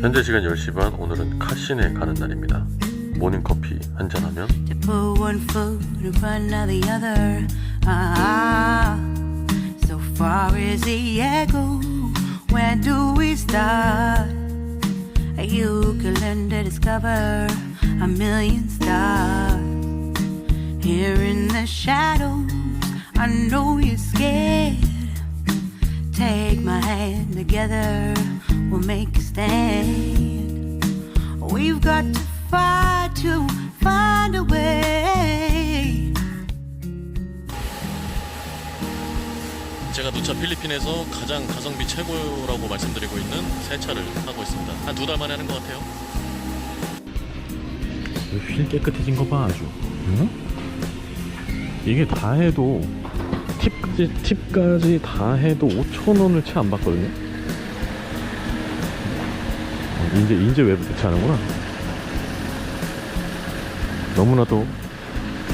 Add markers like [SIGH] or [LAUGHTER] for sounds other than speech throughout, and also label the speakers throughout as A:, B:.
A: 현재 시간 10시 반 오늘은 카신에 가는 날입니다. 모닝커피 한잔하면.
B: Ah, where do we start? You can learn to discover a million stars. Here in the shadows, I know you're scared. Take my hand together, we'll make a stand. We've got to fight to find a way.
A: 제가 누차 필리핀에서 가장 가성비 최고라고 말씀드리고 있는 세차를 하고 있습니다. 한 두 달 만에 하는 것 같아요. 휠 깨끗해진 거 봐 아주. 응? 이게 다 해도 팁까지 팁까지 다 해도 5천 원을 채 안 받거든요. 어, 이제 이제 외부 대체하는구나. 너무나도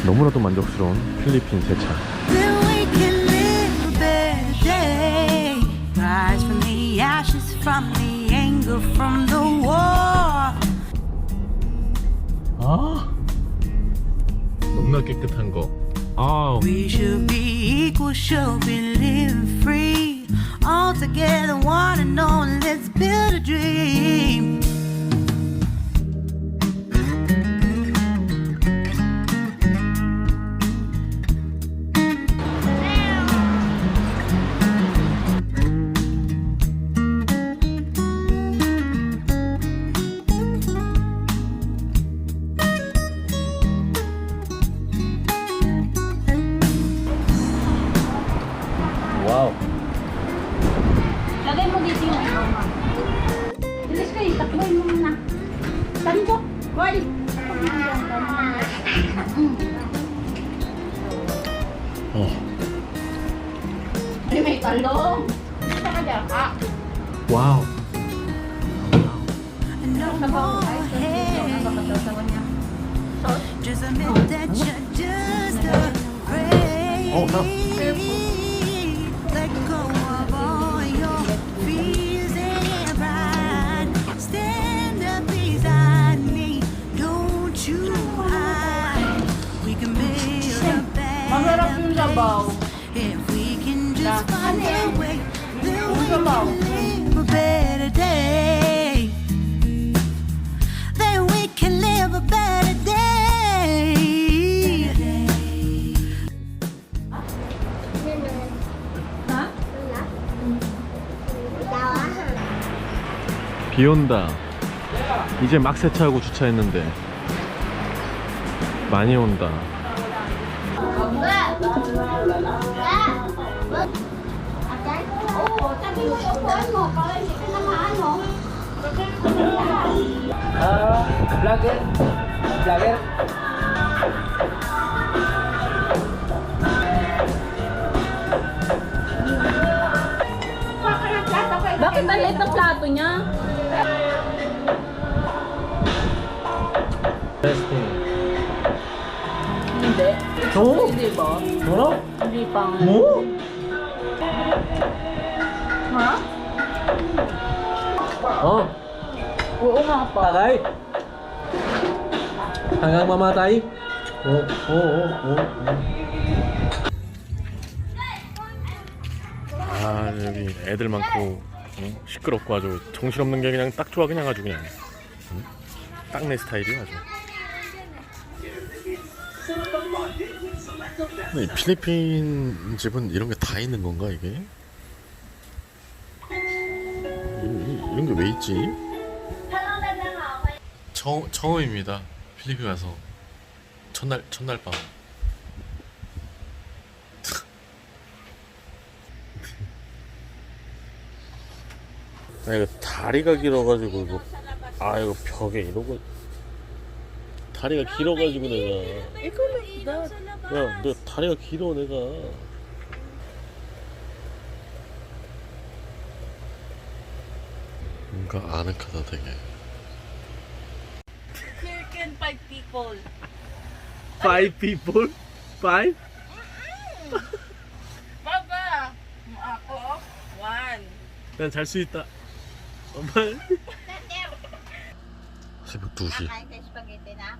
A: 너무나도 만족스러운 필리핀 세차.
B: Then we can live a better day. Rise from the ashes, from the anger, from the war.
A: 아 너무나 깨끗한 거. 아
B: All together, one and all, let's build a dream.
C: 이름이 달로 하지 않아
A: 와우 Oh, no. 비 온다. 이제 막 세차하고 주차했는데 많이 온다.
D: Agad?
C: Oo,
D: sabi mo yung upuan mo. Para hindi ka na maano. Ah,
E: vlogger? Vlogger?
C: Bakit ang liit ng plato niya?
E: Testing.
C: Hindi.
E: Oo?
C: Hindi ba?
E: Wala?
C: Hindi pa. Oo?
E: 어
C: Oo nga pa.
E: tagay hanggang mamatay 오오오오
A: 아 여기 애들 많고 응? 시끄럽고 아주 정신없는 게 그냥 딱 좋아 그냥 아주 그냥 딱내 스타일이야 아주. 근데 이 필리핀 집은 이런 게 다 있는 건가 이게? 이- 이런 게 왜 있지? 처, 처음입니다. 필리핀 가서 첫날 첫날 밤. 나 이거 다리가 길어가지고 이거 아 이거 벽에 이러고 다리가 길어가지고 내가 야, 너 다리가 길어 내가 뭔가 아늑하다 되게
C: Here can five people.
E: Five people? Five?
C: Baba! Ako, one.
A: 난 잘 수 있다 엄마 2시.
C: Kakain ka spaghetti na?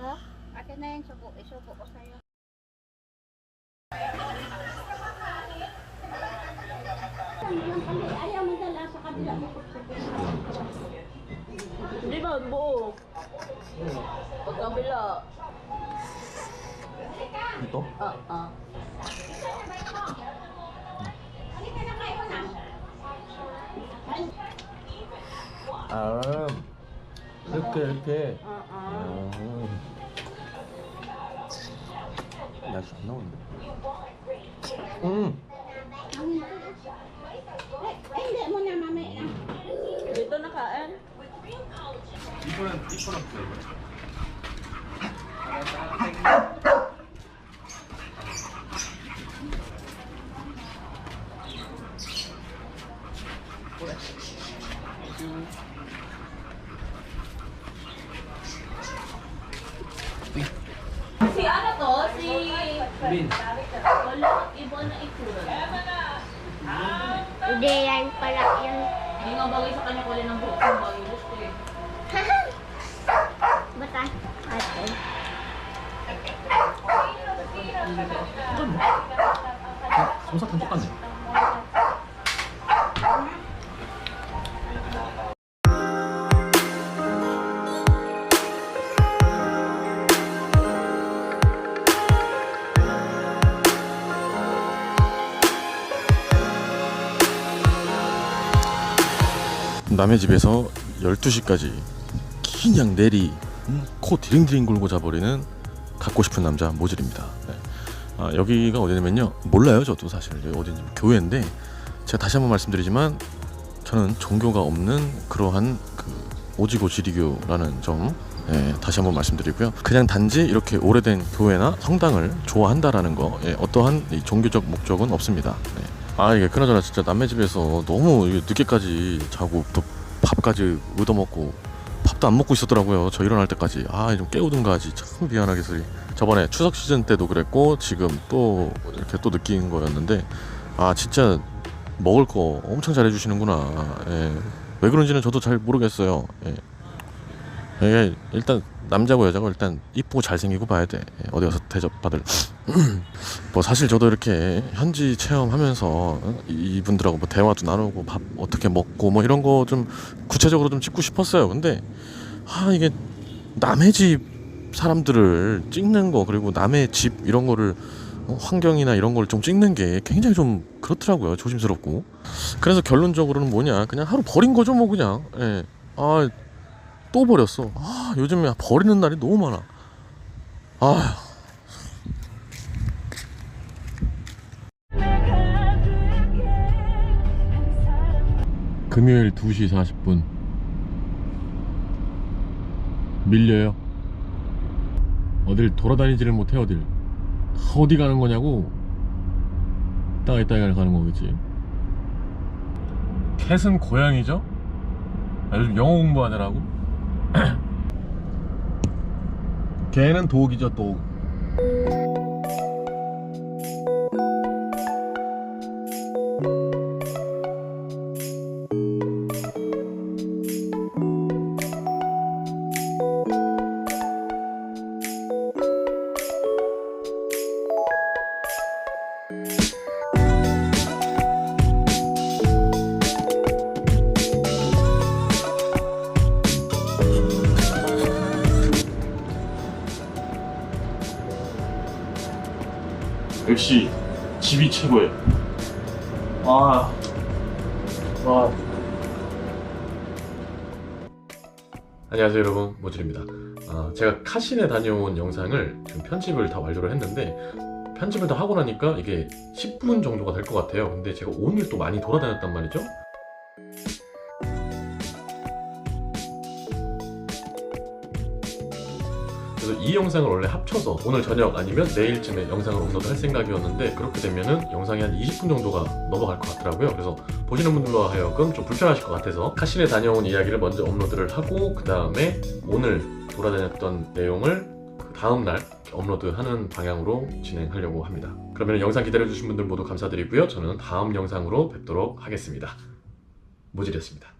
C: Ha? Akin na yung subo. Isubo ko sa'yo. Ayaw mo mo.
D: Di ba, buo? Pagkabila.
E: Ito?
D: Ah, ah.
E: 아, 이렇게, 이렇게.
D: Ah, ah.
E: 아. 날씨 안 나오는데. 음.
C: Ay, hindi mo na mamaya na.
D: Dito na kain.
E: Dito na, dito na.
D: Si ano to? Si...
E: Bin.
D: Wala, ibon na ikulan.
C: Hindi, yan pala. Yan.
D: Ayun ang bagay sa kanya ko ng buhok. Ang bagay gusto eh.
C: Bata. Ate.
E: Sumasak ng tukan eh.
A: 남의 집에서 12시까지 그냥 내리 음, 코 디링디링 굴고 자버리는 갖고 싶은 남자 모질입니다. 네. 아, 여기가 어디냐면요. 몰라요, 저도 사실. 여기 어딘지 교회인데 제가 다시 한번 말씀드리지만 저는 종교가 없는 그러한 그 오지고 지리교라는 점 예, 다시 한번 말씀드리고요. 그냥 단지 이렇게 오래된 교회나 성당을 좋아한다라는 거 예, 어떠한 이 종교적 목적은 없습니다. 네. 아 이게 그나저나 진짜 남의 집에서 너무 늦게까지 자고 또 밥까지 얻어먹고 밥도 안 먹고 있었더라고요. 저 일어날 때까지 아 좀 깨우든가 하지 참 미안하게 소리. 저번에 추석 시즌 때도 그랬고 지금 또 이렇게 또 느낀 거였는데 아 진짜 먹을 거 엄청 잘해주시는구나. 예. 왜 그런지는 저도 잘 모르겠어요. 예. 예, 일단 남자고 여자고 일단 이쁘고 잘생기고 봐야 돼. 예, 어디 가서 대접 받을. [CLEARS THROAT] 뭐 사실 저도 이렇게 현지 체험하면서 어, 이- 이분들하고 뭐 대화도 나누고 밥 어떻게 먹고 뭐 이런 거 좀 구체적으로 좀 찍고 싶었어요. 근데 아 이게 남의 집 사람들을 찍는 거 그리고 남의 집 이런 거를 어, 환경이나 이런 걸 좀 찍는 게 굉장히 좀 그렇더라고요. 조심스럽고. 그래서 결론적으로는 뭐냐 그냥 하루 버린 거죠 뭐 그냥. 예. 아 또 버렸어. 아 요즘에 버리는 날이 너무 많아. 아. 금요일 2시 40분 밀려요 어딜 돌아다니지를 못해 어딜 어디 가는 거냐고 땅에 땅에 가는 거겠지 캣은 고양이죠? 아, 요즘 영어 공부하느라고 [CLEARS THROAT] 개는 독이죠 독 역시 집이 최고예요. 와, 와. 안녕하세요 여러분 모질입니다. 아, 제가 카신에 다녀온 영상을 지금 편집을 다 완료를 했는데 편집을 다 하고 나니까 이게 10분 정도가 될 것 같아요. 근데 제가 오늘 또 많이 돌아다녔단 말이죠. 이 영상을 원래 합쳐서 오늘 저녁 아니면 내일쯤에 영상을 업로드 할 생각이었는데 그렇게 되면은 영상이 한 20분 정도가 넘어갈 것 같더라고요. 그래서 보시는 분들로 하여금 좀 불편하실 것 같아서 카신에 다녀온 이야기를 먼저 업로드를 하고 그 다음에 오늘 돌아다녔던 내용을 그 다음 날 업로드하는 방향으로 진행하려고 합니다. 그러면 영상 기다려주신 분들 모두 감사드리고요. 저는 다음 영상으로 뵙도록 하겠습니다. 모질이었습니다.